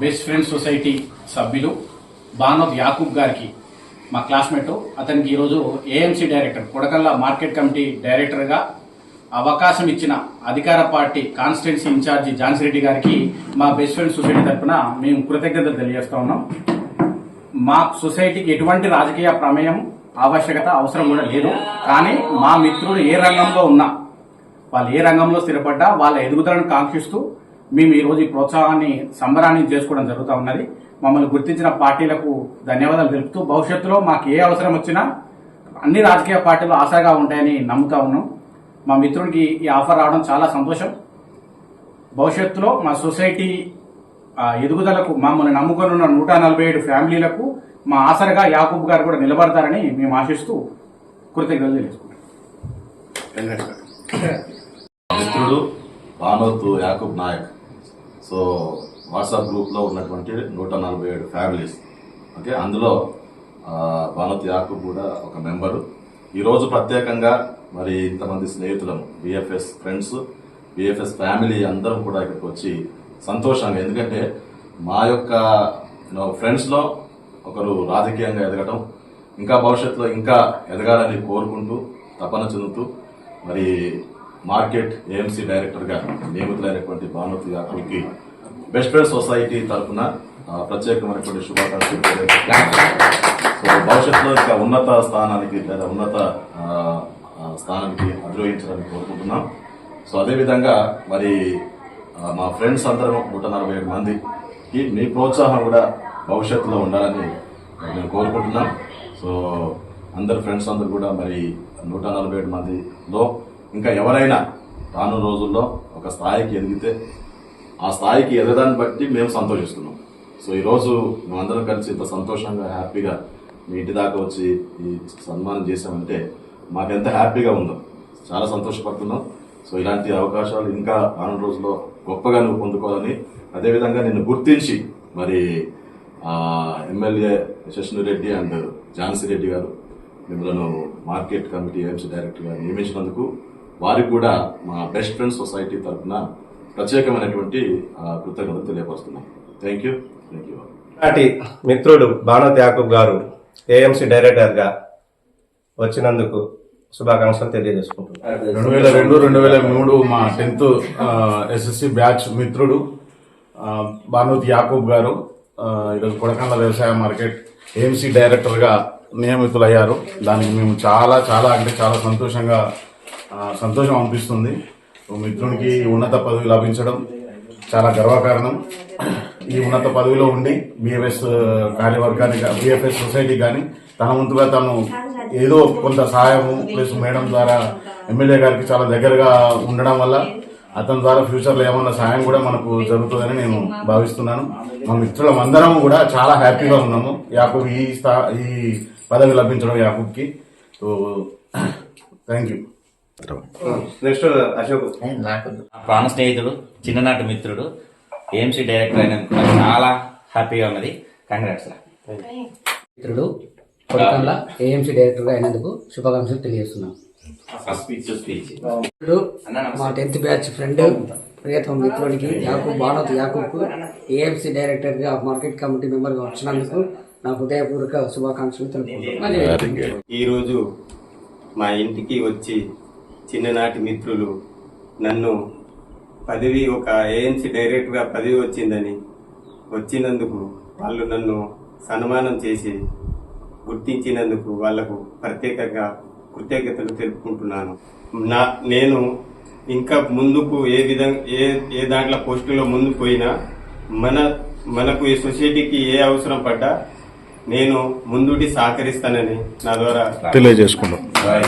Best friend society సభ్యులు బానోద్ యాకూబ్ గారికి మా క్లాస్మేట్. అతనికి ఈరోజు ఏఎంసీ డైరెక్టర్ కొడకల్లా మార్కెట్ కమిటీ డైరెక్టర్గా అవకాశం ఇచ్చిన అధికార party constituency incharge Jhansi Reddy గారికి మా బెస్ట్ ఫ్రెండ్ సొసైటీ తరఫున మేము కృతజ్ఞతలు తెలియజేస్తా ఉన్నాం మా సొసైటీకి ఎటువంటి రాజకీయ ప్రమేయం ఆవశ్యకత అవసరం కూడా లేదు. కానీ మా మిత్రుడు ఏ రంగంలో ఉన్నా వాళ్ళు ఏ రంగంలో స్థిరపడ్డా వాళ్ళ ఎదుగుదలను కాంక్షిస్తూ మేము ఈ రోజు ఈ ప్రోత్సాహాన్ని సంబరాన్ని చేసుకోవడం జరుగుతూ ఉన్నది. మమ్మల్ని గుర్తించిన పార్టీలకు ధన్యవాదాలు తెలుపుతూ భవిష్యత్తులో మాకు ఏ అవసరం వచ్చినా అన్ని రాజకీయ పార్టీలు ఆశగా ఉంటాయని నమ్ముతా ఉన్నాం. మా మిత్రుడికి ఈ ఆఫర్ రావడం చాలా సంతోషం. భవిష్యత్తులో మా సొసైటీ ఎదుగుదలకు మమ్మల్ని నమ్ముకొని ఉన్న నూట నలభై ఏడు ఫ్యామిలీలకు మా ఆసరగా యాకూబ్ గారు కూడా నిలబడతారని మేము ఆశిస్తూ కృతజ్ఞతలు తెలుసుకుంటాం బానోతు భానోత్ యాకూబ్ నాయక్. సో వాట్సాప్ గ్రూప్లో ఉన్నటువంటి నూట నలభై ఏడు ఫ్యామిలీస్. ఓకే? అందులో ఆ, భానోత్ యాకూబ్ కూడా ఒక మెంబరు. ఈరోజు ప్రత్యేకంగా మరి ఇంతమంది స్నేహితులను బిఎఫ్ఎస్ ఫ్రెండ్స్ బిఎఫ్ఎస్ ఫ్యామిలీ అందరం కూడా ఇక్కడికి వచ్చి సంతోషంగా ఎందుకంటే మా యొక్క ఫ్రెండ్స్లో ఒకరు రాజకీయంగా ఎదగటం ఇంకా భవిష్యత్తులో ఇంకా ఎదగాలని కోరుకుంటూ తపన చెందుతూ మరి మార్కెట్ ఏఎంసీ డైరెక్టర్గా నియమితులైనటువంటి భానుమతి గారికి బెస్ట్ ఫ్రెండ్ సొసైటీ తరఫున ప్రత్యేకమైనటువంటి శుభాకాంక్షలు సో భవిష్యత్తులో ఇంకా ఉన్నత స్థానానికి లేదా ఉన్నత స్థానానికి అధిరోహించాలని కోరుకుంటున్నాం. సో అదేవిధంగా మరి మా ఫ్రెండ్స్ అందరం నూట నలభై ఏడు మందికి మీ ప్రోత్సాహం కూడా భవిష్యత్తులో ఉండాలని నేను కోరుకుంటున్నాం. సో అందరు ఫ్రెండ్స్ అందరు కూడా మరి నూట నలభై ఏడు మందిలో ఇంకా ఎవరైనా రాను రోజుల్లో ఒక స్థాయికి ఎదిగితే ఆ స్థాయికి ఎదగడాన్ని బట్టి మేము సంతోషిస్తున్నాం. సో ఈరోజు మేమందరం కలిసి ఇంత సంతోషంగా హ్యాపీగా మీ ఇంటి దాకా వచ్చి ఈ సన్మానం చేశామంటే మాకెంత హ్యాపీగా ఉందో. చాలా సంతోషపడుతున్నాం. సో ఇలాంటి అవకాశాలు ఇంకా రాను రోజుల్లో గొప్పగా నువ్వు పొందుకోవాలని అదేవిధంగా నిన్ను గుర్తించి మరి ఎమ్మెల్యే యశస్వి రెడ్డి అండ్ ఝాన్సీ రెడ్డి గారు మిమ్మల్ని మార్కెట్ కమిటీ ఏఎంసీ డైరెక్టర్గా నియమించినందుకు వారికి కూడా మా బెస్ట్ ఫ్రెండ్స్ సొసైటీ తరఫున ప్రత్యేకమైనటువంటి కృతజ్ఞతలు తెలియపరుస్తున్నాం. థ్యాంక్ యూ థ్యాంక్ యూ నాటి మిత్రుడు భానత్ యాకూబ్ గారు ఏఎంసీ డైరెక్టర్గా వచ్చినందుకు శుభాకాంక్షలు తెలియజేసుకుంటున్నాను రెండు వేల రెండు రెండు వేల మూడు మా టెన్త్ ఎస్ఎస్సి బ్యాచ్ మిత్రుడు భానుత్ యాకూబ్ గారు ఈరోజు కొడకండ్ల వ్యవసాయ మార్కెట్ ఏఎంసీ డైరెక్టర్గా నియమితులయ్యారు. దానికి మేము చాలా చాలా అంటే చాలా సంతోషంగా సంతోషం అనిపిస్తుంది. ఓ మిత్రునికి ఉన్నత పదవి లభించడం చాలా గర్వకారణం. ఈ ఉన్నత పదవిలో ఉండి బిఎఫ్ఎస్ కార్యవర్గానికి బిఎఫ్ఎస్ సొసైటీ కానీ తన ముందుగా తను ఏదో కొంత సహాయము ప్లస్ మేడం ద్వారా ఎమ్మెల్యే గారికి చాలా దగ్గరగా ఉండడం వల్ల అతని ద్వారా ఫ్యూచర్లో ఏమన్నా సహాయం కూడా మనకు జరుగుతుందని నేను భావిస్తున్నాను. మా మిత్రులం అందరం కూడా చాలా హ్యాపీగా ఉన్నాము. యాకూబ్ ఈ స్థా ఈ పదవి లభించడం యాకూబ్కి. So thank you next Ashok. నాకు నా ప్రాణ స్నేహితుడు చిన్ననాటి మిత్రుడు ఏఎంసీ డైరెక్టర్ అయినందుకు నాకు చాలా హ్యాపీగా ఉన్నది. కంగ్రాట్స్ మిత్రుడు కొడకండ్ల ఏఎంసీ డైరెక్టర్గా అయినందుకు శుభాకాంక్షలు తెలియజేస్తున్నాం. స్పీచ్ స్పీచ్ ఇప్పుడు మా టెన్త్ బ్యాచ్ ఫ్రెండ్ ప్రియతమ మిత్రుడికి యాకూబ్ బానోత్ యాకూబ్కు ఏఎంసీ డైరెక్టర్గా మార్కెట్ కమిటీ మెంబర్గా వచ్చినందుకు నా హృదయపూర్వక శుభాకాంక్షలు తెలుపుకుంటున్నాను ఈరోజు మా ఇంటికి వచ్చి చిన్ననాటి మిత్రులు నన్ను పదవి ఒక ఏఎన్సీ డైరెక్టర్గా పదవి వచ్చిందని వచ్చినందుకు వాళ్ళు నన్ను సన్మానం చేసి గుర్తించినందుకు వాళ్ళకు ప్రత్యేకంగా కృతజ్ఞతలు తెలుపుకుంటున్నాను. నా నేను ఇంకా ముందుకు ఏ విధంగా ఏ ఏ దాంట్లో పోస్టులో ముందు పోయినా మన మనకు ఈ సొసైటీకి ఏ అవసరం పడ్డా నేను ముందుటి సహకరిస్తానని నా ద్వారా తెలియజేసుకుంటాం బాయ్.